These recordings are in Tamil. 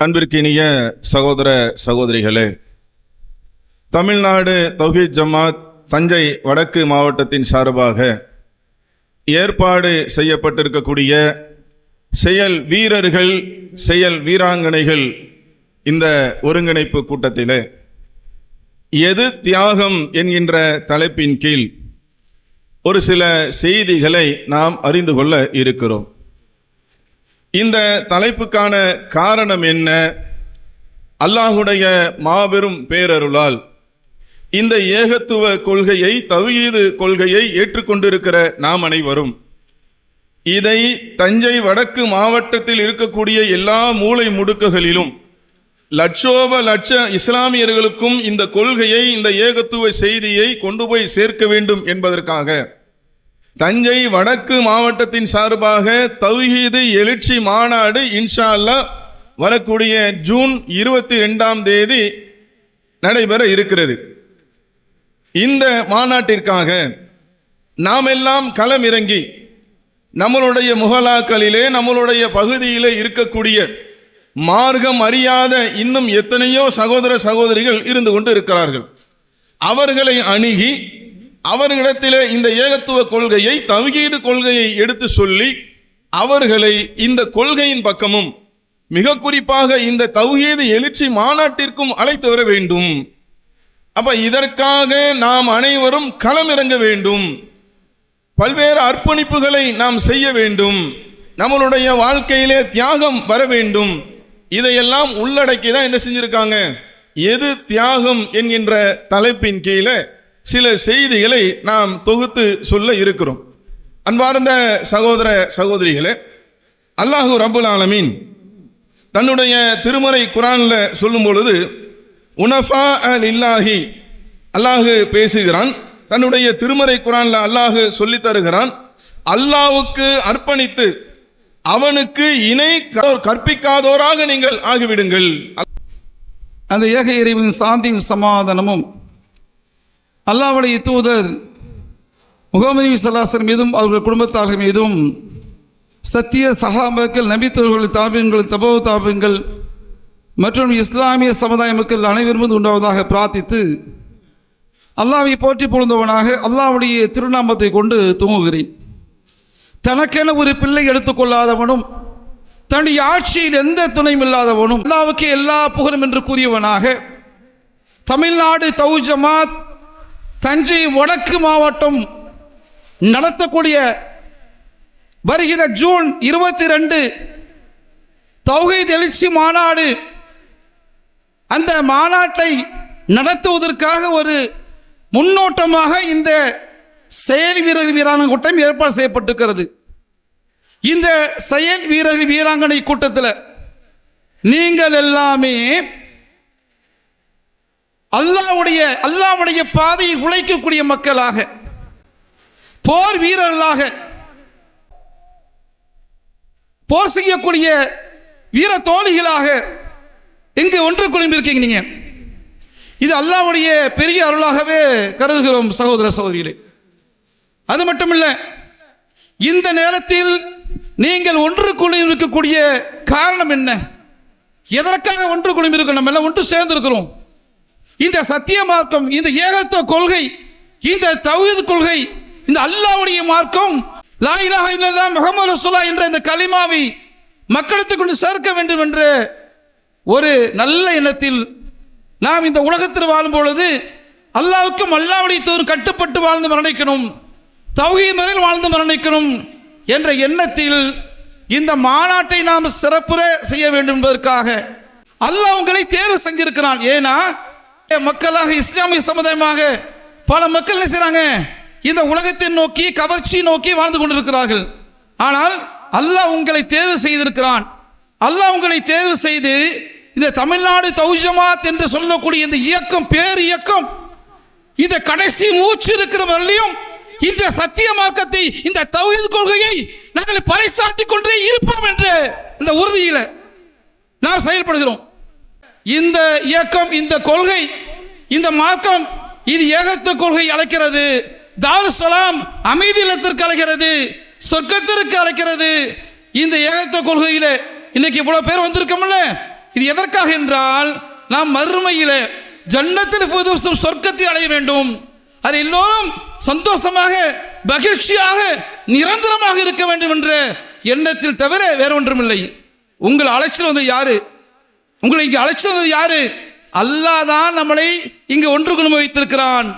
அன்பிற்கினிய சகோதர சகோதரிகளே தமிழ்நாடு தௌஹீத் ஜமாத் தஞ்சை வடக்கு மாவட்டத்தின் சார்பாக ஏற்பாடு செய்யப்பட்டிருக்கக்கூடிய செயல் வீரர்கள் செயல் வீராங்கனைகள் இந்த ஒருங்கிணைப்பு கூட்டத்திலே. எது தியாகம் என்கின்ற தலைப்பின் கீழ் ஒரு சில செய்திகளை நாம் அறிந்து கொள்ள இருக்கிறோம். இந்த தலைப்புக்கான காரணம் என்ன? அல்லாஹுடைய மாபெரும் பேரருளால் இந்த ஏகத்துவ கொள்கையை தவீது கொள்கையை ஏற்றுக்கொண்டிருக்கிற நாம் அனைவரும் இதை தஞ்சை வடக்கு மாவட்டத்தில் இருக்கக்கூடிய எல்லா மூலை முடுக்குகளிலும் லட்சோப லட்ச இஸ்லாமியர்களுக்கும் இந்த கொள்கையை இந்த ஏகத்துவ செய்தியை கொண்டு போய் சேர்க்க வேண்டும் என்பதற்காக தஞ்சை வடக்கு மாவட்டத்தின் சார்பாக தௌஹீது எழுச்சி மாநாடு இன்ஷா அல்லாஹ் வரக்கூடிய ஜூன் இருபத்தி ரெண்டாம் தேதி நடைபெற இருக்கிறது. இந்த மாநாட்டிற்காக நாம் எல்லாம் களம் இறங்கி நம்மளுடைய முகலாக்களிலே நம்மளுடைய பகுதியிலே இருக்கக்கூடிய மார்க்கம் அறியாத இன்னும் எத்தனையோ சகோதர சகோதரிகள் இருந்து கொண்டு இருக்கிறார்கள். அவர்களை அணுகி அவர்களிடத்திலே இந்த ஏகத்துவ கொள்கையை தவிகீது கொள்கையை எடுத்து சொல்லி அவர்களை இந்த கொள்கையின் பக்கமும் மிக குறிப்பாக இந்த தௌஹீது எழுச்சி மாநாட்டிற்கும் அழைத்து வர வேண்டும். அப்ப இதற்காக நாம் அனைவரும் களமிறங்க வேண்டும். பல்வேறு அர்ப்பணிப்புகளை நாம் செய்ய வேண்டும். நம்மளுடைய வாழ்க்கையிலே தியாகம் வர வேண்டும். இதையெல்லாம் உள்ளடக்கி தான் என்ன செஞ்சிருக்காங்க? எது தியாகம் என்கின்ற தலைப்பின் கீழே சில செய்திகளை நாம் தொகுத்து சொல்ல இருக்கிறோம். அன்பார்ந்த சகோதர சகோதரிகளே அல்லாஹு ரபுல் ஆலமீன் தன்னுடைய திருமறை குரானில் சொல்லும் பொழுது உனஃபா அல் இல்லாஹி அல்லாஹு பேசுகிறான். தன்னுடைய திருமறை குரானில் அல்லாஹு சொல்லி தருகிறான் அல்லாவுக்கு அர்ப்பணித்து அவனுக்கு இணை கற்பிக்காதோராக நீங்கள் ஆகிவிடுங்கள். அந்த ஏக இறைவன் சாந்தியும் சமாதானமும் அல்லாவுடைய தூதர் முகமது சலாசர் மீதும் அவர்கள் குடும்பத்தார்கள் மீதும் சத்திய சகாபாக்கள் நபித்தவர்கள் தாபியங்கள் தபோ தாபியங்கள் மற்றும் இஸ்லாமிய சமுதாய மக்கள் அனைவரும் உண்டாவதாக பிரார்த்தித்து அல்லாவை போற்றி பொழுந்தவனாக அல்லாவுடைய திருநாமத்தை கொண்டு தூங்குகிறேன் தனக்கென ஒரு பிள்ளை எடுத்துக்கொள்ளாதவனும் தன்னுடைய ஆட்சியில் எந்த துணையும் இல்லாதவனும் அல்லாவுக்கு எல்லா புகழும் என்று கூறியவனாக தமிழ்நாடு தௌ ஜமாத் தஞ்சை வடக்கு மாவட்டம் நடத்தக்கூடிய வருகிற ஜூன் இருபத்தி ரெண்டு தொகை எழுச்சி மாநாடு அந்த மாநாட்டை நடத்துவதற்காக ஒரு முன்னோட்டமாக இந்த செயல் வீரர் வீராங்கனை கூட்டம் ஏற்பாடு செய்யப்பட்டிருக்கிறது. இந்த செயல் வீரர் வீராங்கனை கூட்டத்தில் நீங்கள் எல்லாமே அல்லாவுடைய அல்லாவுடைய பாதையை உழைக்கக்கூடிய மக்களாக போர் வீரர்களாக போர் செய்யக்கூடிய வீர தோழிகளாக இங்கு ஒன்று குழும்பிருக்கீங்க நீங்க? இது அல்லாவுடைய பெரிய அருளாகவே கருதுகிறோம் சகோதர சகோதரிகளே. அது மட்டுமில்ல இந்த நேரத்தில் நீங்கள் ஒன்று குழுமி இருக்கக்கூடிய காரணம் என்ன? எதற்காக ஒன்று குழுமி இருக்கோம் நம்ம எல்லாம் ஒன்று சேர்ந்திருக்கிறோம். இந்த சத்திய மார்க்கம் இந்த ஏகத்துவ கொள்கை இந்த தௌஹீத் கொள்கை இந்த அல்லாஹ்வுடைய மார்க்கம் லா இலாஹ இல்லல்லாஹ் முஹம்மது ரசூலுல்லாஹ் என்ற இந்த கலிமாவை மக்களுக்கு கொண்டு சேர்க்க வேண்டும் என்ற ஒரு நல்ல எண்ணத்தில் நாம் இந்த உலகத்தில் வாழும் பொழுது அல்லாவுக்கும் அல்லாவுடைய தோறும் கட்டுப்பட்டு வாழ்ந்து மரணிக்கணும் தௌஹீத் முறையில் வாழ்ந்து மரணிக்கணும் என்ற எண்ணத்தில் இந்த மாநாட்டை நாம் சிறப்புற செய்ய வேண்டும் என்பதற்காக அல்லாஹ் உங்களை தேர்வு செஞ்சிருக்கிறான். ஏன்னா மக்களாக இஸ்லாமிய சமுதாயமாக பல மக்கள் என்ன செய்றாங்க? இந்த உலகத்தை நோக்கி கவர்ச்சி நோக்கி வாழ்ந்து கொண்டிருக்கிறார்கள். ஆனால் அல்லாஹ் உங்களை தேர்வு செய்திருக்கிறான். அல்லாஹ் உங்களை தேர்வு செய்து இந்த தமிழ்நாடு தௌஜமாத் என்று சொல்லக்கூடிய இந்த இயக்கம் பேர் இயக்கம் இந்த கடைசி மூச்சு இருக்கிற வரலையும் இந்த சத்திய மார்க்கத்தை இந்த தௌஹீத் கொள்கையை நாங்கள் பறைசாட்டிக் கொண்டே இருப்போம் என்று இந்த உறுதியில நாம் செயல்படுகிறோம். இந்த இயக்கம் இந்த கொள்கை இந்த மார்க்கம் இது ஏகத்துவ கொள்கை அழைக்கிறது. தாரு சலாம் அமைதி இல்லத்திற்கு அழைக்கிறது சொர்க்கத்திற்கு அழைக்கிறது. இந்த ஏகத்துவ கொள்கையில இன்னைக்கு இவ்வளவு பேர் வந்திருக்கோம்ல? இது எதற்காக என்றால் நாம் மறுமையில ஜன்னத்தில் புதுசும் சொர்க்கத்தை அடைய வேண்டும். அது எல்லோரும் சந்தோஷமாக மகிழ்ச்சியாக நிரந்தரமாக இருக்க வேண்டும் என்ற எண்ணத்தில் தவிர வேற ஒன்றுமில்லை உங்கள் அழைச்சல் வந்து யாரு? உங்களை இங்கே அழைச்சல் வந்தது யாரு? அல்லாஹ் தான் நம்மளை இங்கு ஒன்று குழும வைத்திருக்கிறான்.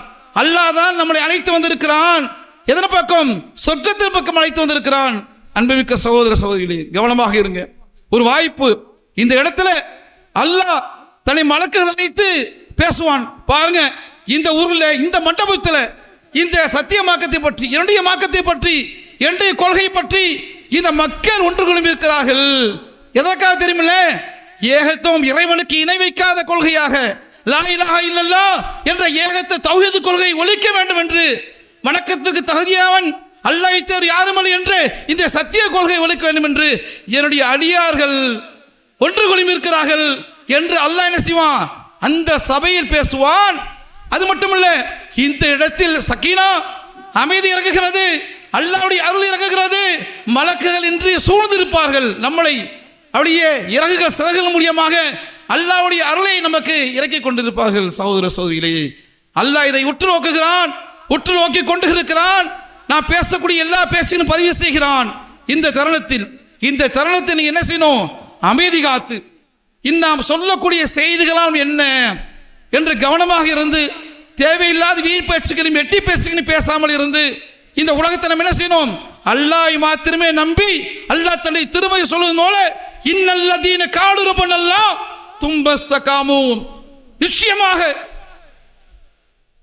அல்லாஹ் தான் நம்மளை அழைத்து வந்திருக்கிறான். எதன பக்கம்? சொர்க்கத்தின் பக்கம் அழைத்து வந்திருக்கிறான். அன்புமிக்க சகோதர சகோதரிகளே கவனமாக இருங்க. ஒரு வாய்ப்பு. இந்த இடத்துல அல்லாஹ் தன்னை மலக்குகள் அழைத்து பேசுவான். பாருங்க இந்த ஊரில் இந்த மண்டபத்தில் இந்த சத்தியமாக்கத்தை பற்றி என்னுடைய மாக்கத்தை பற்றி என்னுடைய கொள்கை பற்றி இந்த மக்கள் ஒன்று குழுமி இருக்கிறார்கள். எதற்காக தெரியுமில்ல? ஏகத்துவம் இறைவனுக்கு இணை வைக்காத கொள்கையாக லாயிலாக இலாஹா என்ற ஏகத்தை தௌஹீது கொள்கை ஒழிக்க வேண்டும் என்று வணக்கத்துக்கு தகுதியாவன் அல்லாஹ் யாருமல்ல என்று இந்த சத்திய கொள்கை ஒழிக்க வேண்டும் என்று என்னுடைய அடியார்கள் ஒன்று குழுமி இருக்கிறார்கள் என்று அல்லாஹ் என்ன செய்வான்? அந்த சபையில் பேசுவான். அது மட்டுமல்ல இந்த இடத்தில் சக்கீனா அமைதி இறங்குகிறது அல்லாவுடைய அருள் இறங்குகிறது மலக்குகள் இன்றி சூழ்ந்திருப்பார்கள் நம்மளை. அப்படியே இறகுகள் சிறகுகள் மூலியமாக அல்லாஹ்வுடைய அருளை நமக்கு இறக்கி கொண்டிருப்பார்கள். சகோதர சகோதரிகளே அல்லாஹ் இதை உற்று நோக்குகிறான் உற்று நோக்கி கொண்டு இருக்கிறான் நான் பேசக்கூடிய எல்லா பேசியும் பதிவு செய்கிறான். இந்த தருணத்தில் இந்த தருணத்தை நீ என்ன செய்யணும்? அமைதி காத்து இந்த நாம் சொல்லக்கூடிய செய்திகளாம் என்ன? என்று கவனமாக இருந்து தேவையில்லாத வீண் பேச்சுகளையும் எட்டி பேச்சுகளையும் பேசாமல் இருந்து இந்த உலகத்தை நம்ம என்ன செய்யணும்? அல்லாஹ் மாத்திரமே நம்பி அல்லாஹ் தன்னை திருமதி சொல்வது போல இன்னல்லதீன காடுரபன் தும்பஸ்த தும்பஸ்தகாமும் நிச்சயமாக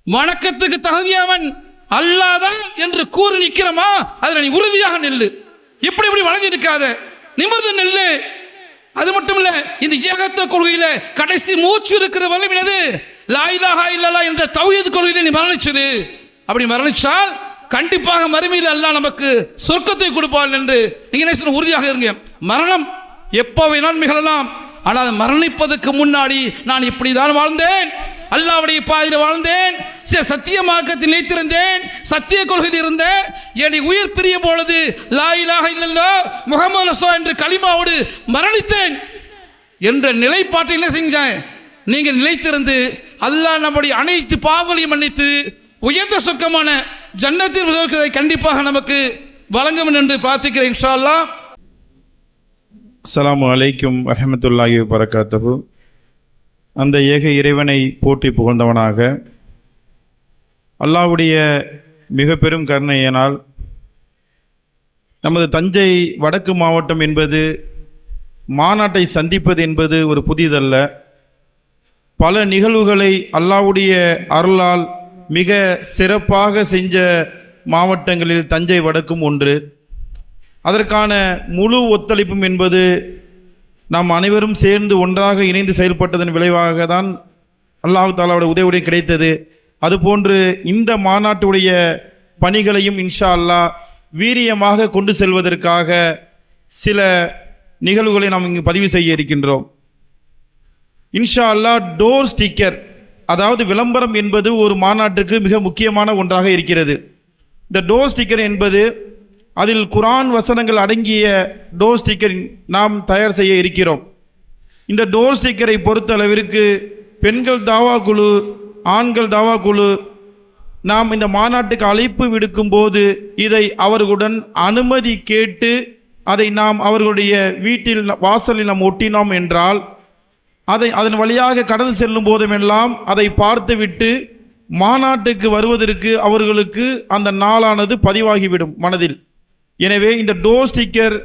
வணக்கத்துக்கு தகுதியவன் அல்லாதான் என்று கூறி நிற்கிறமா அதுல நீ உறுதியாக நெல்லு. இப்படி இப்படி வளைஞ்சு நிற்காத. நிமிர்ந்து நெல்லு. அது மட்டும் இல்ல இந்த ஏகத்த கொள்கையில கடைசி மூச்சு இருக்கிற வலிமை என்னது? லாயிலாகா இல்லலா என்ற தௌஹீத் கொள்கையில நீ மரணிச்சது அப்படி மரணிச்சால் கண்டிப்பாக மறுமையில் அல்லாஹ் நமக்கு சொர்க்கத்தை கொடுப்பான் என்று நீங்க என்ன உறுதியாக இருங்க. மரணம் எப்போ வேணாலும் நிகழலாம். ஆனால் மரணிப்பதற்கு முன்னாடி நான் இப்படிதான் வாழ்ந்தேன். அல்லாவுடைய பாதையில் வாழ்ந்தேன். சில சத்திய மார்க்கத்தில் நினைத்திருந்தேன் சத்திய கொள்கையில் இருந்தேன். என்னை உயிர் பிரிய பொழுது லாயிலாக இல்லல்லோ முகமது ரசோ என்று கலிமாவோடு மரணித்தேன் என்ற நிலைப்பாட்டை என்ன செஞ்சேன் நீங்கள் நிலைத்திருந்து அல்லாஹ் நம்முடைய அனைத்து பாவங்களையும் மன்னித்து உயர்ந்த சொக்கமான ஜன்னத்தில் கண்டிப்பாக நமக்கு வழங்கும் என்று பிரார்த்திக்கிறேன் இன்ஷா அல்லாஹ். அஸ்லாம் அலைக்கும் வரமத்துல்லாஹி வரகாத்தபு அந்த ஏக இறைவனை போற்றி புகழ்ந்தவனாக அல்லாஹ்வுடைய மிக பெரும் கருணையினால் நமது தஞ்சை வடக்கு மாவட்டம் என்பது மாநாட்டை சந்திப்பது என்பது ஒரு புதிதல்ல. பல நிகழ்வுகளை அல்லாவுடைய அருளால் மிக சிறப்பாக செஞ்ச மாவட்டங்களில் தஞ்சை வடக்கும் ஒன்று. அதற்கான முழு ஒத்துழைப்பும் என்பது நாம் அனைவரும் சேர்ந்து ஒன்றாக இணைந்து செயல்பட்டதன் விளைவாக தான் அல்லாஹு தாலாவுடைய உதவியுடைய கிடைத்தது. அதுபோன்று இந்த மாநாட்டுடைய பணிகளையும் இன்ஷா அல்லாஹ் வீரியமாக கொண்டு செல்வதற்காக சில நிகழ்வுகளை நாம் இங்கு பதிவு செய்ய இருக்கின்றோம். இன்ஷா அல்லா டோர் ஸ்டிக்கர் அதாவது விளம்பரம் என்பது ஒரு மாநாட்டுக்கு மிக முக்கியமான ஒன்றாக இருக்கிறது. இந்த டோர் ஸ்டிக்கர் என்பது அதில் குரான் வசனங்கள் அடங்கிய டோர் ஸ்டிக்கர் நாம் தயார் செய்ய இருக்கிறோம். இந்த டோர் ஸ்டிக்கரை பொறுத்த அளவிற்கு பெண்கள் தாவா குழு ஆண்கள் தாவா குழு நாம் இந்த மாநாட்டுக்கு அழைப்பு விடுக்கும் போது இதை அவர்களுடன் அனுமதி கேட்டு அதை நாம் அவர்களுடைய வீட்டில் வாசலில் நாம் ஒட்டினோம் என்றால் அதை அதன் வழியாக கடந்து செல்லும் போதுமெல்லாம் அதை பார்த்துவிட்டு மாநாட்டுக்கு வருவதற்கு அவர்களுக்கு அந்த நாளானது பதிவாகிவிடும் மனதில். எனவே இந்த டோர் ஸ்டிக்கர்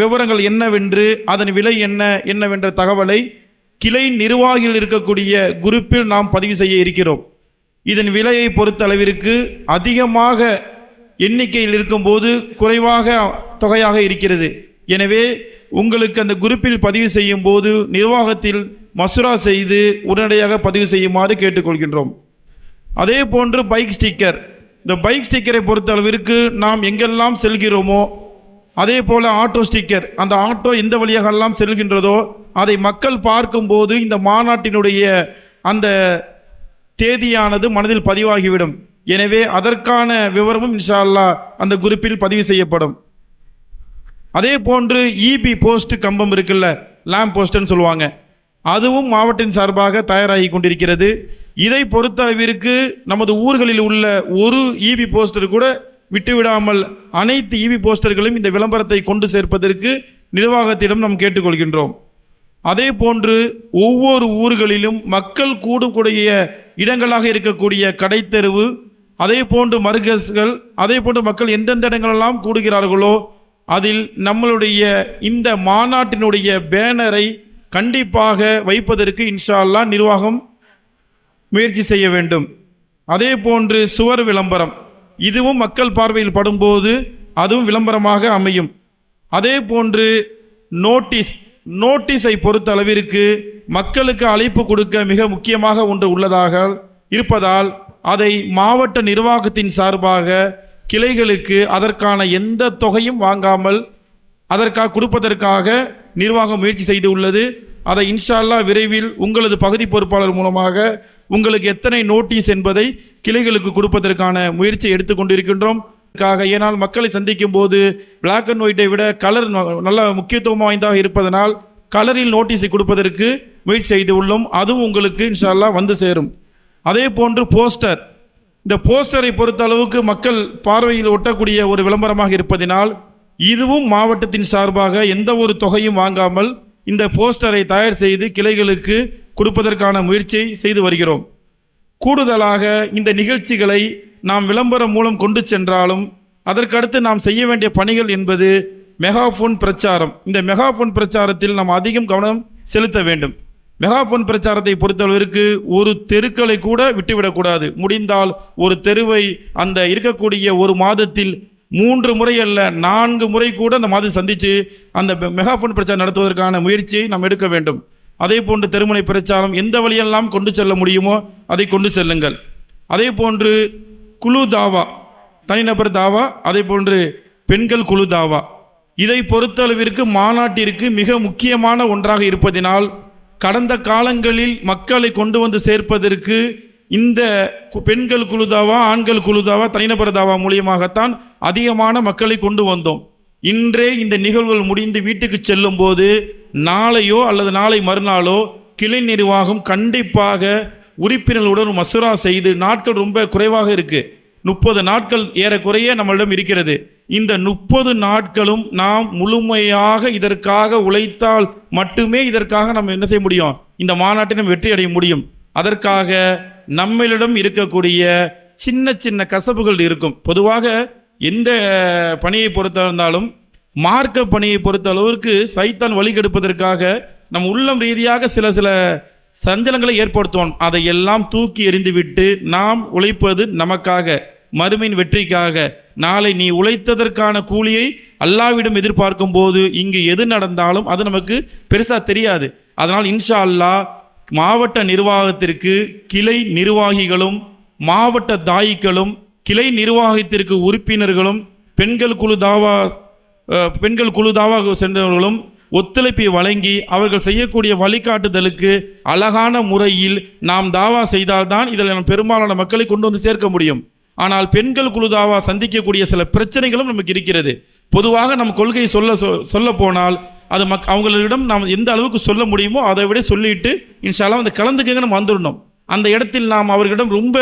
விவரங்கள் என்னவென்று அதன் விலை என்ன என்னவென்ற தகவலை கிளை நிர்வாகியில் இருக்கக்கூடிய குரூப்பில் நாம் பதிவு செய்ய இருக்கிறோம். இதன் விலையை பொறுத்த அளவிற்கு அதிகமாக எண்ணிக்கையில் இருக்கும்போது குறைவாக தொகையாக இருக்கிறது. எனவே உங்களுக்கு அந்த குரூப்பில் பதிவு செய்யும் போது நிர்வாகத்தில் மசுரா செய்து உடனடியாக பதிவு செய்யுமாறு கேட்டுக்கொள்கின்றோம். அதே போன்று பைக் ஸ்டிக்கர். இந்த பைக் ஸ்டிக்கரை பொறுத்த அளவிற்கு நாம் எங்கெல்லாம் செல்கிறோமோ அதே போல் ஆட்டோ ஸ்டிக்கர் அந்த ஆட்டோ எந்த வழியாகலாம் செல்கின்றதோ அதை மக்கள் பார்க்கும்போது இந்த மாநாட்டினுடைய அந்த தேதியானது மனதில் பதிவாகிவிடும். எனவே அதற்கான விவரமும் இன்ஷா அந்த குரூப்பில் பதிவு செய்யப்படும். அதே போன்று இபி போஸ்ட் கம்பம் இருக்குல்ல லேம்ப் போஸ்ட்னு சொல்லுவாங்க. அதுவும் மாவட்டின் சார்பாக தயாராகி கொண்டிருக்கிறது. இதை பொறுத்தளவிற்கு நமது ஊர்களில் உள்ள ஒரு இபி போஸ்டர் கூட விட்டுவிடாமல் அனைத்து இபி போஸ்டர்களும் இந்த விளம்பரத்தை கொண்டு சேர்ப்பதற்கு நிர்வாகத்திடம் நாம் கேட்டுக்கொள்கின்றோம். அதே போன்று ஒவ்வொரு ஊர்களிலும் மக்கள் கூடக்கூடிய இடங்களாக இருக்கக்கூடிய கடைத்தெருவு அதே போன்று மருகஸ்கள் அதே போன்று மக்கள் எந்தெந்த இடங்களெல்லாம் கூடுகிறார்களோ அதில் நம்மளுடைய இந்த மாநாட்டினுடைய பேனரை கண்டிப்பாக வைப்பதற்கு இன்ஷா நிர்வாகம் முயற்சி செய்ய வேண்டும். அதே போன்று சுவர் விளம்பரம். இதுவும் மக்கள் பார்வையில் படும்போது அதுவும் விளம்பரமாக அமையும். அதே போன்று நோட்டீஸ். நோட்டீஸை பொறுத்த அளவிற்கு மக்களுக்கு அழைப்பு கொடுக்க மிக முக்கியமாக ஒன்று உள்ளதாக இருப்பதால் அதை மாவட்ட நிர்வாகத்தின் சார்பாக கிளைகளுக்கு அதற்கான எந்த தொகையும் வாங்காமல் அதற்காக கொடுப்பதற்காக நிர்வாகம் முயற்சி செய்து உள்ளது. அதை இன்ஷால்லா விரைவில் உங்களது பகுதி பொறுப்பாளர் மூலமாக உங்களுக்கு எத்தனை நோட்டீஸ் என்பதை கிளைகளுக்கு கொடுப்பதற்கான முயற்சி எடுத்துக்கொண்டிருக்கின்றோம் காக ஏனால் மக்களை சந்திக்கும் போது பிளாக் அண்ட் ஒயிட்டை விட கலர் நல்ல முக்கியத்துவம் வாய்ந்ததாக இருப்பதனால் கலரில் நோட்டீஸை கொடுப்பதற்கு முயற்சி செய்து உள்ளோம். அதுவும் உங்களுக்கு இன்ஷால்லா வந்து சேரும். அதே போன்று போஸ்டர் இந்த போஸ்டரை பொறுத்த அளவுக்கு மக்கள் பார்வையில் ஒட்டக்கூடிய ஒரு விளம்பரமாக இருப்பதினால் இதுவும் மாவட்டத்தின் சார்பாக எந்த ஒரு தொகையும் வாங்காமல் இந்த போஸ்டரை தயார் செய்து கிளைகளுக்கு கொடுப்பதற்கான முயற்சியை செய்து வருகிறோம். கூடுதலாக இந்த நிகழ்ச்சிகளை நாம் விளம்பரம் மூலம் கொண்டு சென்றாலும் அதற்கடுத்து நாம் செய்ய வேண்டிய பணிகள் என்பது மெகாஃபோன் பிரச்சாரம். இந்த மெகாஃபோன் பிரச்சாரத்தில் நாம் அதிகம் கவனம் செலுத்த வேண்டும். மெகாஃபோன் பிரச்சாரத்தை பொறுத்தளவிற்கு ஒரு தெருக்களை கூட விட்டுவிடக்கூடாது. முடிந்தால் ஒரு தெருவை அந்த இருக்கக்கூடிய ஒரு மாதத்தில் மூன்று முறை அல்ல நான்கு முறை கூட அந்த மாதிரி சந்தித்து அந்த மெகாஃபோன் பிரச்சாரம் நடத்துவதற்கான முயற்சியை நாம் எடுக்க வேண்டும். அதே போன்று தெருமுனை பிரச்சாரம் எந்த வழியெல்லாம் கொண்டு செல்ல முடியுமோ அதை கொண்டு செல்லுங்கள். அதே போன்று குழு தாவா தனிநபர் தாவா அதே போன்று பெண்கள் குழு தாவா. இதை பொறுத்தளவிற்கு மாநாட்டிற்கு மிக முக்கியமான ஒன்றாக இருப்பதினால் கடந்த காலங்களில் மக்களை கொண்டு வந்து சேர்ப்பதற்கு இந்த பெண்கள் குழுதாவா ஆண்கள் குழுதாவா தனிநபர் தாவா மூலியமாகத்தான் அதிகமான மக்களை கொண்டு வந்தோம். இன்றே இந்த நிகழ்வுகள் முடிந்து வீட்டுக்கு செல்லும் போது நாளையோ அல்லது நாளை மறுநாளோ கிளை நிர்வாகம் கண்டிப்பாக உறுப்பினர்களுடன் மசூரா செய்து நாட்கள் ரொம்ப குறைவாக இருக்கு. முப்பது நாட்கள் ஏறக்குறைய நம்மளிடம் இருக்கிறது. இந்த முப்பது நாட்களும் நாம் முழுமையாக இதற்காக உழைத்தால் மட்டுமே இதற்காக நம்ம என்ன செய்ய முடியும்? இந்த மாநாட்டை நம்ம வெற்றி அடைய முடியும். அதற்காக நம்மளிடம் இருக்கக்கூடிய சின்ன சின்ன கசப்புகள் இருக்கும். பொதுவாக எந்த பணியை பொறுத்த இருந்தாலும் மார்க்க பணியை பொறுத்த அளவிற்கு சைத்தான் வழிகெடுப்பதற்காக நம் உள்ளம் ரீதியாக சில சில சஞ்சலங்களை ஏற்படுத்துவோம். அதையெல்லாம் தூக்கி எறிந்துவிட்டு நாம் உழைப்பது நமக்காக மறுமையின் வெற்றிக்காக. நாளை நீ உழைத்ததற்கான கூலியை அல்லாவிடம் எதிர்பார்க்கும் போது இங்கு எது நடந்தாலும் அது நமக்கு பெருசாக தெரியாது. அதனால் இன்ஷா அல்லாஹ் மாவட்ட நிர்வாகத்திற்கு கிளை நிர்வாகிகளும் மாவட்ட தாயிக்களும் கிளை நிர்வாகத்திற்கு உறுப்பினர்களும் பெண்கள் குழு தாவா பெண்கள் குழு தாவாக சென்றவர்களும் ஒத்துழைப்பை வழங்கி அவர்கள் செய்யக்கூடிய வழிகாட்டுதலுக்கு அழகான முறையில் நாம் தாவா செய்தால்தான் இதில் நம்ம பெரும்பாலான மக்களை கொண்டு வந்து சேர்க்க முடியும். ஆனால் பெண்கள் குழு தாவா சந்திக்கக்கூடிய சில பிரச்சனைகளும் நமக்கு இருக்கிறது. பொதுவாக நம் கொள்கையை சொல்ல சொ- சொல்ல போனால் அது மக் அவங்களிடம் நாம் எந்த அளவுக்கு சொல்ல முடியுமோ அதை விட சொல்லிட்டு இன்ஷாலாம் அந்த கலந்துக்கங்க நம்ம வந்துடணும் அந்த இடத்தில் நாம் அவர்களிடம் ரொம்ப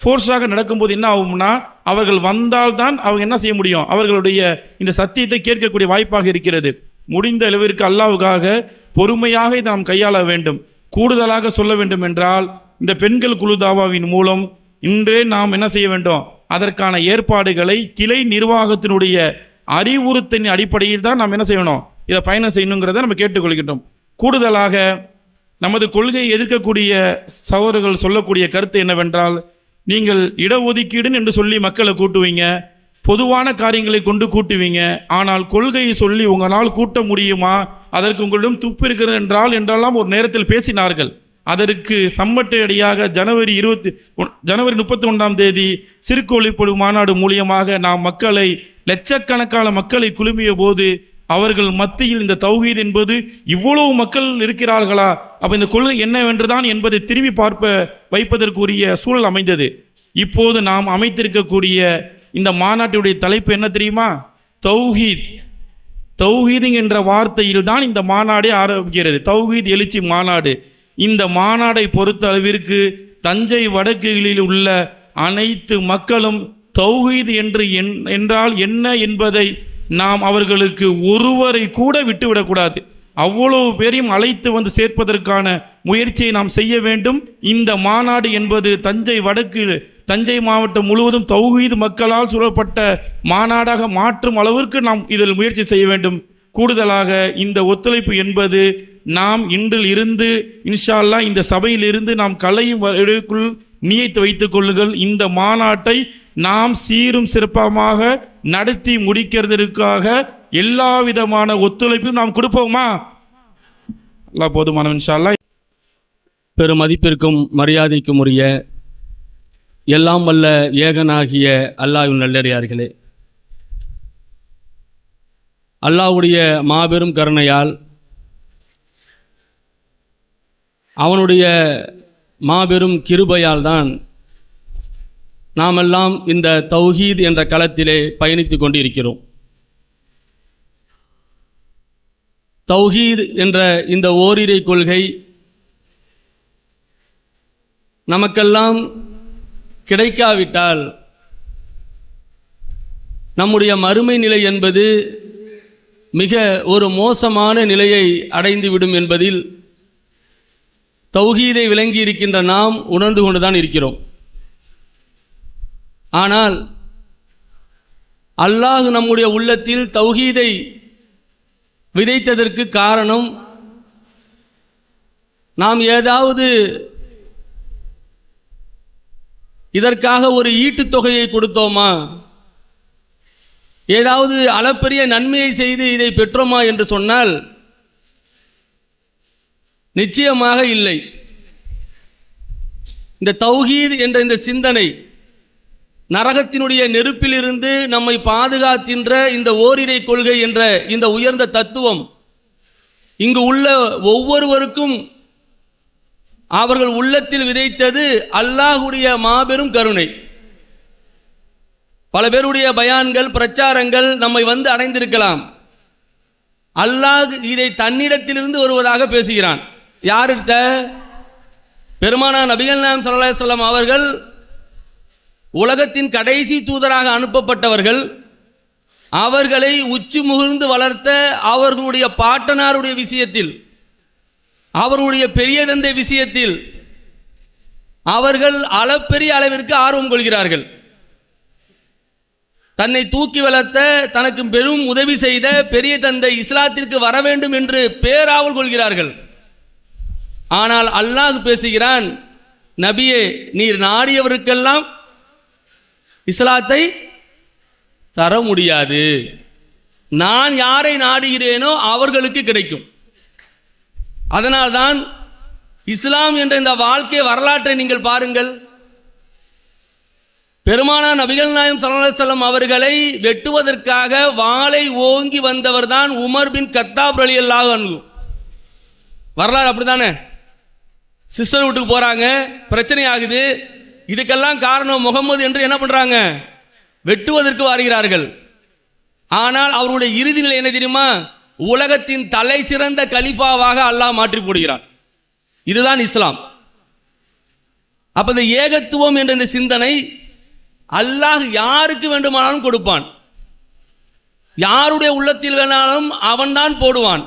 ஃபோர்ஸாக நடக்கும்போது என்ன ஆகும்னா அவர்கள் வந்தால்தான் அவங்க என்ன செய்ய முடியும்? அவர்களுடைய இந்த சத்தியத்தை கேட்கக்கூடிய வாய்ப்பாக இருக்கிறது. முடிந்த அளவிற்கு அல்லாவுக்காக பொறுமையாக இதை நாம் கையாள வேண்டும். கூடுதலாக சொல்ல வேண்டும் என்றால் இந்த பெண்கள் குழு தாவாவின் மூலம் இன்றே நாம் என்ன செய்ய வேண்டும்? அதற்கான ஏற்பாடுகளை கிளை நிர்வாகத்தினுடைய அறிவுறுத்தின் அடிப்படையில் தான் நாம் என்ன செய்யணும்? இதை பயணம் செய்யணுங்கிறத நம்ம கேட்டுக்கொள்கின்றோம். கூடுதலாக நமது கொள்கையை எதிர்க்கக்கூடிய சகோதரர்கள் சொல்லக்கூடிய கருத்து என்னவென்றால் நீங்கள் இடஒதுக்கீடுன்னு என்று சொல்லி மக்களை கூட்டுவீங்க பொதுவான காரியங்களை கொண்டு கூட்டுவீங்க ஆனால் கொள்கையை சொல்லி உங்களால் கூட்ட முடியுமா? அதற்கு உங்களிடம் துப்பு இருக்கிறது என்றால் என்றெல்லாம் ஒரு நேரத்தில் பேசினார்கள். அதற்கு சம்மட்டையடியாக ஜனவரி இருபத்தி ஒன்- ஜனவரி முப்பத்தி ஒன்றாம் தேதி சிறுக்கு மாநாடு மூலியமாக நாம் மக்களை லட்சக்கணக்கான மக்களை குழுமிய போது அவர்கள் மத்தியில் இந்த தௌஹீத் என்பது இவ்வளவு மக்கள் இருக்கிறார்களா? அப்போ இந்த கொள்கை என்னவென்றுதான் என்பதை திரும்பி பார்ப்ப வைப்பதற்குரிய சூழல் அமைந்தது. இப்போது நாம் அமைத்திருக்கக்கூடிய இந்த மாநாட்டுடைய தலைப்பு என்ன தெரியுமா? தௌஹீத். தௌஹீது என்ற வார்த்தையில் தான் இந்த மாநாடே ஆரம்பிக்கிறது. தௌஹீத் எழுச்சி மாநாடு. இந்த மாநாடை பொறுத்த அளவிற்கு தஞ்சை வடக்குகளில் உள்ள அனைத்து மக்களும் தௌஹீத் என்று என்- என்றால் என்ன என்பதை நாம் அவர்களுக்கு ஒருவரை கூட விட்டுவிடக்கூடாது. அவ்வளவு பேரையும் அழைத்து வந்து சேர்ப்பதற்கான முயற்சியை நாம் செய்ய வேண்டும். இந்த மாநாடு என்பது தஞ்சை வடக்கு தஞ்சை மாவட்டம் முழுவதும் தௌஹீது மக்களால் சூழப்பட்ட மாநாடாக மாற்றும் அளவிற்கு நாம் இதில் முயற்சி செய்ய வேண்டும். கூடுதலாக இந்த ஒத்துழைப்பு என்பது நாம் இன்றில் இருந்து இன்ஷால்லா இந்த சபையில் இருந்து நாம் கலையும் வரைக்குள் நியத்து வைத்துக் கொள்ளுங்கள். இந்த மாநாட்டை நாம் சீரும் சிறப்பமாக நடத்தி முடிக்கிறதற்காக எல்லா விதமான ஒத்துழைப்பும் நாம் கொடுப்போமா? அல்லாஹ் போதுமான இன்ஷால்லா பெரும் மதிப்பிற்கும் மரியாதைக்கும் உரிய எல்லாம் வல்ல ஏகனாகிய அல்லாஹ்வின் நல்லறியார்களே அல்லாஹ்வுடைய மாபெரும் கருணையால் அவனுடைய மாபெரும் கிருபையால் தான் நாமெல்லாம் இந்த தௌஹீத் என்ற களத்திலே பயணித்துக் கொண்டிருக்கிறோம். தௌஹீத் என்ற இந்த ஓரிரை கொள்கை நமக்கெல்லாம் கிடைக்காவிட்டால் நம்முடைய மறுமை நிலை என்பது மிக ஒரு மோசமான நிலையை அடைந்துவிடும் என்பதில் தௌஹீதை விளங்கி இருக்கின்ற நாம் உணர்ந்து கொண்டுதான் இருக்கிறோம். ஆனால் அல்லாஹ் நம்முடைய உள்ளத்தில் தௌஹீதை விதைத்ததற்கு காரணம் நாம் ஏதாவது இதற்காக ஒரு ஈட்டுத் தொகையை கொடுத்தோமா? ஏதாவது அளப்பரிய நன்மையை செய்து இதை பெற்றோமா என்று சொன்னால் நிச்சயமாக இல்லை. இந்த தௌஹீத் என்ற இந்த சிந்தனை நரகத்தினுடைய நெருப்பிலிருந்து நம்மை பாதுகாத்தின்ற இந்த ஓரிரை கொள்கை என்ற இந்த உயர்ந்த தத்துவம் இங்கு உள்ள ஒவ்வொருவருக்கும் அவர்கள் உள்ளத்தில் விதைத்தது அல்லாஹுடைய மாபெரும் கருணை. பல பேருடைய பயான்கள் பிரச்சாரங்கள் நம்மை வந்து அடைந்திருக்கலாம். அல்லாஹ் இதை தன்னிடத்திலிருந்து வருவதாக பேசுகிறான். யார்கிட்ட பெருமானா நபிகள் நாம் சல்லாஹ் சொல்லம் அவர்கள் உலகத்தின் கடைசி தூதராக அனுப்பப்பட்டவர்கள் அவர்களை உச்சி முகிர்ந்து வளர்த்த அவர்களுடைய பாட்டனாருடைய விஷயத்தில் அவருடைய பெரிய தந்தை விஷயத்தில் அவர்கள் அளப்பெரிய அளவிற்கு ஆர்வம் கொள்கிறார்கள். தன்னை தூக்கி வளர்த்த தனக்கு பெரும் உதவி செய்த பெரிய தந்தை இஸ்லாத்திற்கு வர வேண்டும் என்று பேராவல் கொள்கிறார்கள். ஆனால் அல்லாஹ் பேசுகிறான் நபியே நீர் நாடியவருக்கெல்லாம் இஸ்லாத்தை தர முடியாது. நான் யாரை நாடுகிறேனோ அவர்களுக்கு கிடைக்கும். அதனால்தான் இஸ்லாம் என்ற இந்த வாழ்க்கை வரலாற்றை நீங்கள் பாருங்கள். பெருமானா நபிகள் நாயம் ஸல்லல்லாஹு அவர்களை வெட்டுவதற்காக வாளை ஓங்கி வந்தவர்தான் உமர் பின் கத்தாப் ரலியல்லாஹு அல்லாஹ் வரலாறு அப்படிதானே சிஸ்டர் வீட்டுக்கு போறாங்க பிரச்சனை ஆகுது. இதுக்கெல்லாம் காரணம் முகமது என்று என்ன பண்றாங்க? வெட்டுவதற்கு வருகிறார்கள். ஆனால் அவருடைய இறுதி நிலை என்ன தெரியுமா? உலகத்தின் தலை சிறந்த கலிஃபாவாக அல்லாஹ் மாற்றி போடுகிறான் இதுதான் இஸ்லாம். அப்ப இந்த ஏகத்துவம் என்ற இந்த சிந்தனை அல்லாஹ் யாருக்கு வேண்டுமானாலும் கொடுப்பான். யாருடைய உள்ளத்தில் வேணாலும் அவன்தான் போடுவான்.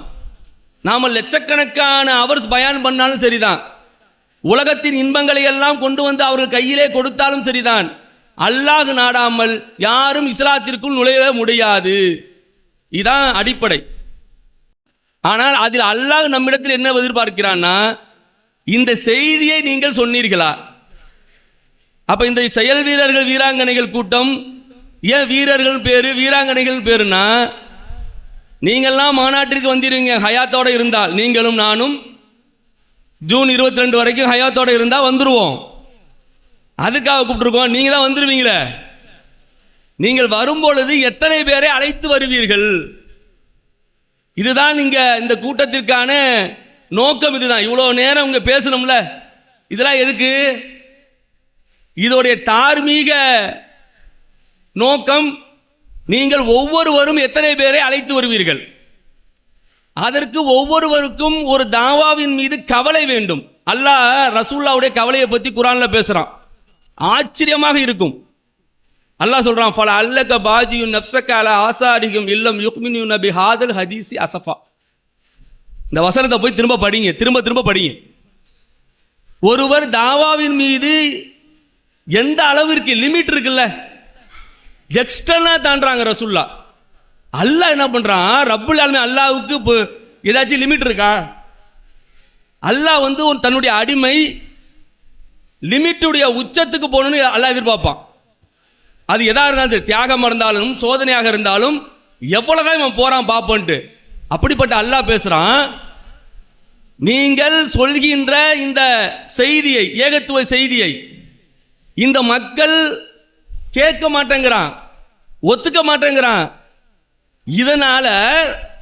நாம லட்சக்கணக்கான அவர்ஸ் பயான் பண்ணாலும் சரிதான். உலகத்தின் இன்பங்களை எல்லாம் கொண்டு வந்து அவர்கள் கையிலே கொடுத்தாலும் சரிதான். அல்லாஹ் நாடாமல் யாரும் இஸ்லாத்திற்குள் நுழைய முடியாது. இதான் அடிப்படை. ஆனால் அதில் அல்லாஹ் நம்மிடத்தில் என்ன எதிர்பார்க்கிறான்னா இந்த செய்தியை நீங்கள் சொன்னீர்களா? அப்ப இந்த செயல் வீரர்கள் வீராங்கனைகள் கூட்டம் ஏன் வீரர்கள் பேரு வீராங்கனைகள் பேருனா நீங்கள்லாம் மாநாட்டிற்கு வந்திருங்க ஹயாத்தோட இருந்தால் நீங்களும் நானும் ஜூன் இருபத்தி ரெண்டு வரைக்கும் ஹயாத்தோட இருந்தா வந்துருவோம். அதுக்காக கூப்பிட்டுருக்கோம். நீங்க தான் வந்துருவீங்களே. நீங்கள் வரும்பொழுது எத்தனை பேரை அழைத்து வருவீர்கள்? இதுதான் இங்க இந்த கூட்டத்திற்கான நோக்கம் இதுதான். இவ்வளவு நேரம் இங்க பேசணும்ல. இதெல்லாம் எதுக்கு? இதோடைய தார்மீக நோக்கம் நீங்கள் ஒவ்வொருவரும் எத்தனை பேரை அழைத்து வருவீர்கள்? அதற்கு ஒவ்வொருவருக்கும் ஒரு தாவாவின் மீது கவலை வேண்டும். அல்லாஹ் ரசூல்லாவுடைய கவலையை பத்தி குரான்ல பேசுறான். ஆச்சரியமாக இருக்கும். அல்லாஹ் சொல்றான் பல அல்லக பாஜியும் நப்சக்கால அல ஆசாரிகும் இல்லம் யுக்மினு நபி ஹாதல் ஹதீசி அசஃபா. இந்த வசனத்தை போய் திரும்ப படிங்க திரும்ப திரும்ப படிங்க. ஒருவர் தாவாவின் மீது எந்த அளவிற்கு லிமிட் இருக்குல்ல? எக்ஸ்டர்னா தாண்டுறாங்க ரசுல்லா அல்லாஹ் என்ன பண்ணுறான் ரப்புல் ஆலமீன் அல்லாவுக்கு இப்போ ஏதாச்சும் லிமிட் இருக்கா? அல்லாஹ் வந்து ஒரு தன்னுடைய அடிமை லிமிட்டுடைய உச்சத்துக்கு போகணும்னு அல்லாஹ் எதிர்பார்ப்பான். அது எதா இருந்தாலும் தியாகமாக தியாகம் இருந்தாலும் சோதனையாக இருந்தாலும் எவ்வளோதான் இவன் போகிறான் பார்ப்போன்ட்டு அப்படிப்பட்ட அல்லாஹ் பேசுகிறான் நீங்கள் சொல்கின்ற இந்த செய்தியை ஏகத்துவ செய்தியை இந்த மக்கள் கேட்க மாட்டேங்கிறான் ஒத்துக்க மாட்டேங்கிறான் இதனால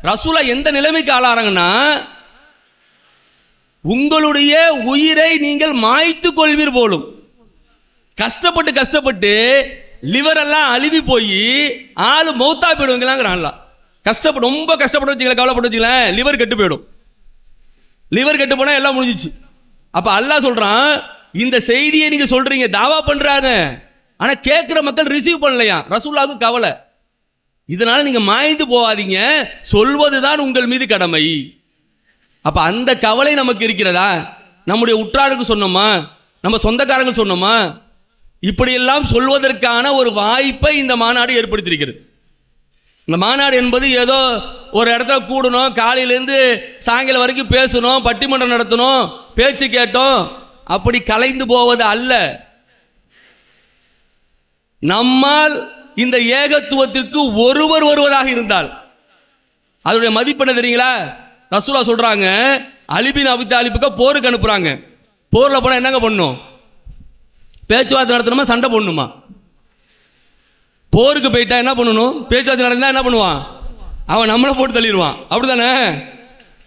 ரசூலா எந்த நிலைமைக்கு ஆளாறாங்கன்னா உங்களுடைய உயிரை நீங்கள் மாய்த்து கொள்வீர் போலும். கஷ்டப்பட்டு கஷ்டப்பட்டு லிவர் எல்லாம் அழுவி போய் ஆளு மௌத்தா போயிடுவீங்களாங்கிறான்ல. கஷ்டப்பட்டு ரொம்ப கஷ்டப்பட்டு வச்சுக்கல கவலைப்பட்டு வச்சுங்களேன் லிவர் கெட்டு போயிடும். லிவர் கெட்டு போனால் எல்லாம் முடிஞ்சிச்சு. அப்போ அல்லாஹ் சொல்கிறான் இந்த செய்தியை நீங்கள் சொல்கிறீங்க தாவா பண்றாங்க ஆனால் கேட்குற மக்கள் ரிசீவ் பண்ணலையா ரசூல்லாவுக்கு கவலை. இதனால் நீங்கள் மாய்ந்து போகாதீங்க. சொல்வது தான் உங்கள் மீது கடமை. அப்போ அந்த கவலை நமக்கு இருக்கிறதா? நம்முடைய உற்றாருக்கு சொன்னோமா? நம்ம சொந்தக்காரங்க சொன்னோமா? இப்படியெல்லாம் சொல்வதற்கான ஒரு வாய்ப்பை இந்த மாநாடு ஏற்படுத்தியிருக்கிறது. இந்த மாநாடு என்பது ஏதோ ஒரு இடத்துல கூடணும் காலையிலேருந்து சாயங்காலம் வரைக்கும் பேசணும் பட்டிமன்றம் நடத்தணும் பேச்சு கேட்டோம். அப்படி கலைந்து போவது அல்ல. நம்மால் இந்த ஏகத்துவத்திற்கு ஒருவர் ஒருவராக இருந்தால். அதனுடைய மதிப்பு என்ன தெரியுங்களா? ரசூலா சொல்றாங்க அலிபின் அபித்த அலிபுக்கு போருக்கு அனுப்புறாங்க. போரில் போனால் என்னங்க பண்ணும்? பேச்சுவார்த்தை நடத்தணுமா சண்டை போடணுமா? போருக்கு போயிட்டா என்ன பண்ணணும்? பேச்சுவார்த்தை நடந்தா என்ன பண்ணுவான்? அவன் நம்மளை போட்டு தள்ளிடுவான். அப்படிதானே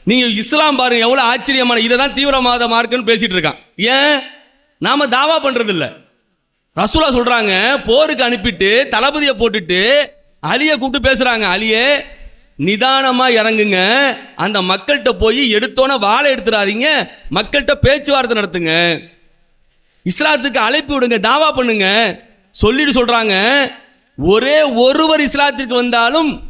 நீங்கள் இஸ்லாம் பாருங்க எவ்வளோ ஆச்சரியமான இதை தான் தீவிரவாத மார்க்குன்னு பேசிகிட்டு இருக்கான். ஏன்? நாம் தாவா பண்ணுறதில்லை ரசூலா சொல்றாங்க போருக்கு அனுப்பிட்டு தளபதியை போட்டுட்டு அலியை கூப்பிட்டு பேசுறாங்க. அலியே நிதானமா இறங்குங்க. அந்த மக்கள்கிட்ட போய் எடுத்தோன்னே வாழை எடுத்துடாதீங்க. மக்கள்கிட்ட பேச்சுவார்த்தை நடத்துங்க. இஸ்லாத்துக்கு அழைப்பு விடுங்க தாவா பண்ணுங்க. சொல்லிட்டு சொல்றாங்க. ஒரே ஒருவர் இஸ்லாத்திற்கு வந்தாலும்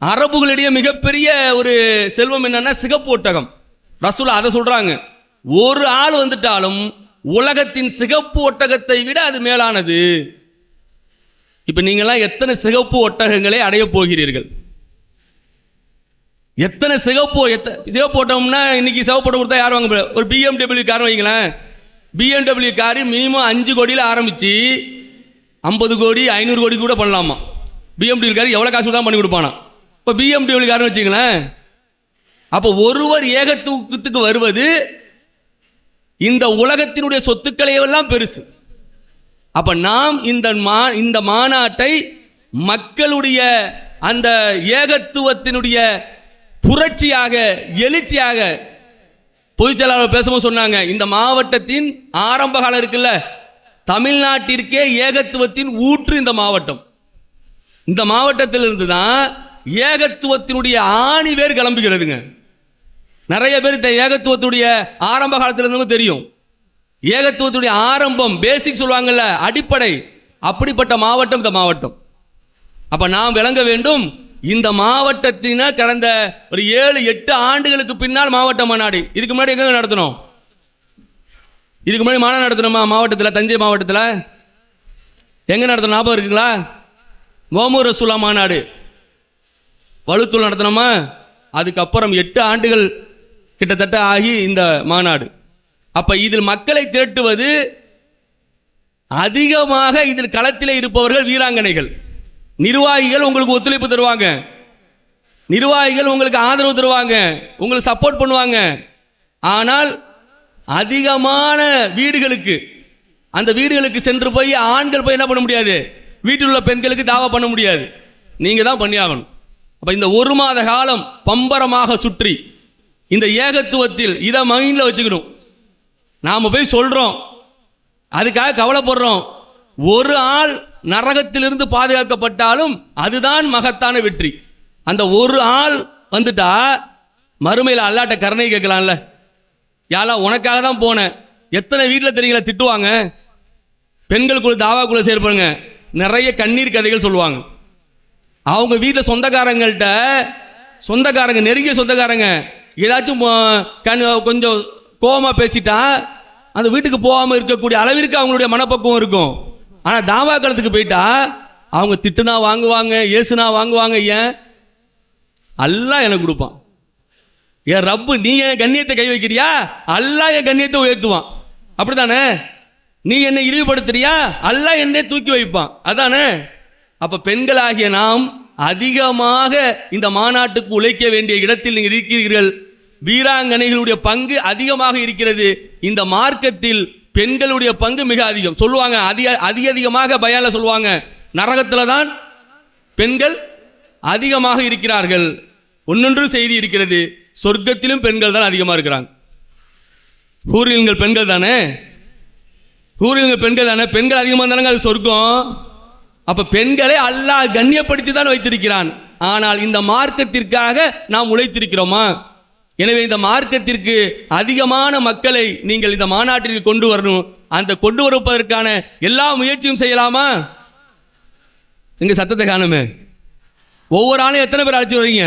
அரபுகளிடையே மிகப்பெரிய ஒரு செல்வம் என்னன்னா சிகப்பு ஒட்டகம். ரசூலா அதை சொல்றாங்க. ஒரு ஆள் வந்துட்டாலும் உலகத்தின் சிகப்பு ஒட்டகத்தை விட அது மேலானது. இப்போ நீங்களாம் எத்தனை சிகப்பு ஒட்டகங்களை அடைய போகிறீர்கள்? எத்தனை சிகப்பு எத்த சிகப்பு ஓட்டம்னா இன்னைக்கு சிவப்பு கொடுத்தா யார் வாங்க ஒரு பிஎம்டபிள்யூ கார் வைங்களேன். பிஎம்டபிள்யூ கார் மினிமம் அஞ்சு கோடியில் ஆரம்பித்து ஐம்பது கோடி ஐநூறு கோடி கூட பண்ணலாமா? பிஎம்டபிள்யூ கார் எவ்வளோ காசு தான் பண்ணி கொடுப்பானா? இப்போ பிஎம்டபிள்யூ கார்னு வச்சுங்களேன். அப்போ ஒருவர் ஏகத்துவத்துக்கு வருவது இந்த உலகத்தினுடைய சொத்துக்களை எல்லாம் பெருசு. அப்ப நாம் இந்த மா இந்த மாநாட்டை மக்களுடைய அந்த ஏகத்துவத்தினுடைய புரட்சியாக எழுச்சியாக பொதுச் செயலாளர் பேசும்போது சொன்னாங்க இந்த மாவட்டத்தின் ஆரம்ப காலம் இருக்குல்ல தமிழ்நாட்டிற்கே ஏகத்துவத்தின் ஊற்று இந்த மாவட்டம். இந்த மாவட்டத்திலிருந்து தான் ஏகத்துவத்தினுடைய ஆணி வேர் கிளம்புகிறதுங்க. நிறைய பேர் இந்த ஏகத்துவத்துடைய ஆரம்ப காலத்திலிருந்து தெரியும். ஏகத்துவத்துடைய ஆரம்பம் பேசிக் சொல்லுவாங்கல்ல அடிப்படை. அப்படிப்பட்ட மாவட்டம் இந்த மாவட்டம். அப்ப நாம் விளங்க வேண்டும் இந்த மாவட்டத்தினால் கடந்த ஒரு ஏழு எட்டு ஆண்டுகளுக்கு பின்னால் மாவட்ட மாநாடு. இதுக்கு முன்னாடி எங்க நடத்தணும் இதுக்கு முன்னாடி மாநாடு நடத்தணுமா மாவட்டத்தில் தஞ்சை மாவட்டத்தில். எங்க நடத்தணும் ஞாபகம் இருக்குங்களா? கோமூர் ரசூலா மாநாடு. வலுத்தூள் நடத்தணுமா அதுக்கப்புறம் எட்டு ஆண்டுகள் கிட்டத்தட்ட ஆகி இந்த மாநாடு. அப்போ இதில் மக்களை திரட்டுவது அதிகமாக இதில் களத்தில் இருப்பவர்கள் வீராங்கனைகள். நிர்வாகிகள் உங்களுக்கு ஒத்துழைப்பு தருவாங்க. நிர்வாகிகள் உங்களுக்கு ஆதரவு தருவாங்க. உங்களுக்கு சப்போர்ட் பண்ணுவாங்க. ஆனால் அதிகமான வீடுகளுக்கு அந்த வீடுகளுக்கு சென்று போய் ஆண்கள் போய் என்ன பண்ண முடியாது? வீட்டில் உள்ள பெண்களுக்கு தாவா பண்ண முடியாது. நீங்கள் தான் பண்ணியாகணும். அப்போ இந்த ஒரு மாத காலம் பம்பரமாக சுற்றி இந்த ஏகத்துவத்தில் இதை மைண்டில் வச்சுக்கணும். நாம் போய் சொல்கிறோம் அதுக்காக கவலைப்படுறோம். ஒரு ஆள் நரகத்திலிருந்து பாதுகாக்கப்பட்டாலும் அதுதான் மகத்தான வெற்றி. அந்த ஒரு ஆள் வந்துட்டா மறுமையில் அல்லாட்ட கருணை கேட்கலாம்ல. யாரா உனக்காக தான் போனேன். எத்தனை வீட்டில் தெரியுங்களா திட்டுவாங்க? பெண்களுக்குள்ள தாவாக்குள்ள சேர்ப்பாங்க. நிறைய கண்ணீர் கதைகள் சொல்லுவாங்க. அவங்க வீட்டில் சொந்தக்காரங்கள்ட்ட சொந்தக்காரங்க நெருங்கிய சொந்தக்காரங்க ஏதாச்சும் கொஞ்சம் கோபமாக பேசிட்டா அந்த வீட்டுக்கு போகாமல் இருக்கக்கூடிய அளவிற்கு அவங்களுடைய மனப்பக்குவம் இருக்கும். ஆனால் தாவா காலத்துக்கு போயிட்டா அவங்க திட்டுனா வாங்குவாங்க ஏசுனா வாங்குவாங்க ஏன்? எல்லாம் எனக்கு கொடுப்பான். என் ரப்பு நீ என் கண்ணியத்தை கை வைக்கிறியா? அல்லா என் கண்ணியத்தை உயர்த்துவான். அப்படிதானே நீ என்னை இழிவுபடுத்துறியா? அல்லா என்னை தூக்கி வைப்பான். அதானே? அப்ப பெண்களாகிய நாம் அதிகமாக இந்த மாநாட்டுக்கு உழைக்க வேண்டிய இடத்தில் நீங்கள் இருக்கிறீர்கள். வீராங்கனைகளுடைய பங்கு அதிகமாக இருக்கிறது. இந்த மார்க்கத்தில் பெண்களுடைய பங்கு மிக அதிகம். சொல்லுவாங்க அதிக அதிக அதிகமாக பயால சொல்லுவாங்க. நரகத்தில் தான் பெண்கள் அதிகமாக இருக்கிறார்கள். ஒன்னொன்று செய்தி இருக்கிறது. சொர்க்கத்திலும் பெண்கள் தான் அதிகமாக இருக்கிறாங்க. ஊரில் பெண்கள் தானே? ஊரில் பெண்கள் தானே? பெண்கள் அதிகமாக இருந்தாலும் அது சொர்க்கம். அப்ப பெண்களை அல்லாஹ் கண்ணியப்படுத்தி தான் வைத்திருக்கிறான். ஆனால் இந்த மார்க்கத்திற்காக நாம் உழைத்திருக்கிறோமா? எனவே இந்த மார்க்கத்திற்கு அதிகமான மக்களை நீங்கள் இந்த மாநாட்டிற்கு கொண்டு வரணும். அந்த கொண்டு வருவதற்கான எல்லா முயற்சியும் செய்யலாமா? எங்க சத்தத்தை காணுமே. ஒவ்வொரு ஆளும் எத்தனை பேர் அழைச்சி வரீங்க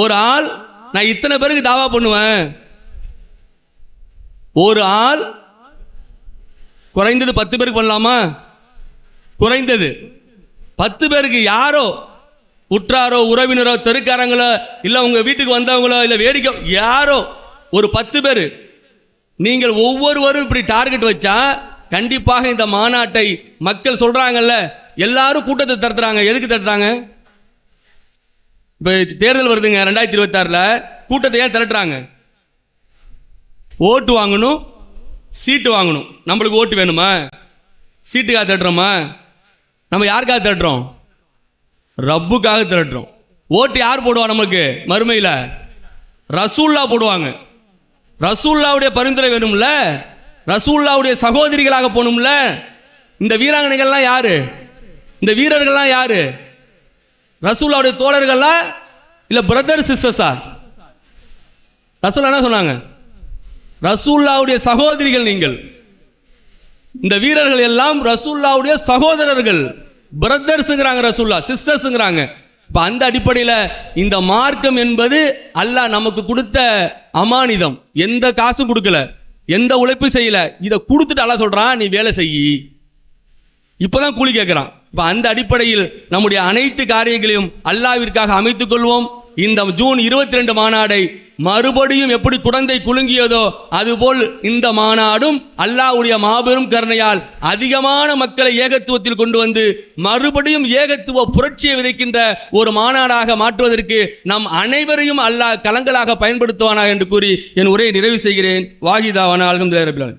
ஒரு ஆள் நான் இத்தனை பேருக்கு தாவா பண்ணுவேன். ஒரு ஆள் குறைந்தது பத்து பேருக்கு பண்ணலாமா? குறைந்தது. பத்து பேருக்கு யாரோ உற்றாரோ உறவினரோ தெருக்காரங்களோ இல்லை உங்கள் வீட்டுக்கு வந்தவங்களோ இல்லை வேடிக்கை யாரோ ஒரு பத்து பேர் நீங்கள் ஒவ்வொருவரும் இப்படி டார்கெட் வச்சா கண்டிப்பாக இந்த மாநாட்டை மக்கள் சொல்கிறாங்கல்ல எல்லாரும் கூட்டத்தை தடுத்துறாங்க எதுக்கு தட்டுறாங்க இப்போ தேர்தல் வருதுங்க ரெண்டாயிரத்தி இருபத்தாறில். கூட்டத்தை ஏன் திரட்டுறாங்க? ஓட்டு வாங்கணும் சீட்டு வாங்கணும். நம்மளுக்கு ஓட்டு வேணுமா? சீட்டுக்காக திரட்டுறோமா? நம்ம யாருக்காக திரட்டுறோம்? ரப்புக்காக திரட்டுறோம். ஓட்டு யார் போடுவா நமக்கு மறுமையில். ரசூல்லா போடுவாங்க. ரசூல்லாவுடைய பரிந்துரை வேணும்ல? ரசூல்லாவுடைய சகோதரிகளாக போகணும்ல? இந்த வீராங்கனைகள்லாம் யாரு? இந்த வீரர்கள்லாம் யாரு? ரசூல்லாவுடைய தோழர்களா? இல்லை பிரதர் சிஸ்டர்ஸா ரசூல்லா என்ன சொன்னாங்க? ரசூல்லாவுடைய சகோதரிகள் நீங்கள். இந்த வீரர்கள் எல்லாம் ரசூல்லாவுடைய சகோதரர்கள். பிரதர்ஸ்ங்கிறாங்க ரசூல்லா சிஸ்டர்ஸ்ங்கிறாங்க. இப்ப அந்த அடிப்படையில் இந்த மார்க்கம் என்பது அல்லாஹ் நமக்கு கொடுத்த அமானிதம். எந்த காசும் கொடுக்கல எந்த உழைப்பு செய்யல. இதை கொடுத்துட்டு அல்லாஹ் சொல்றான் நீ வேலை செய்யி இப்பதான் கூலி கேட்கிறான் இப்ப அந்த அடிப்படையில் நம்முடைய அனைத்து காரியங்களையும் அல்லாவிற்காக அமைத்துக் கொள்வோம். இந்த ஜூன் இருபத்தி ரெண்டு மாநாடை மறுபடியும் எப்படி குழந்தை குலுங்கியதோ அதுபோல் இந்த மாநாடும் அல்லாஹ்வுடைய மாபெரும் கருணையால் அதிகமான மக்களை ஏகத்துவத்தில் கொண்டு வந்து மறுபடியும் ஏகத்துவ புரட்சியை விதைக்கின்ற ஒரு மாநாடாக மாற்றுவதற்கு நம் அனைவரையும் அல்லாஹ் கலங்களாக பயன்படுத்துவானா என்று கூறி என் உரையை நிறைவு செய்கிறேன். வாகிதாவான அல்ஹம்துலில்லாஹி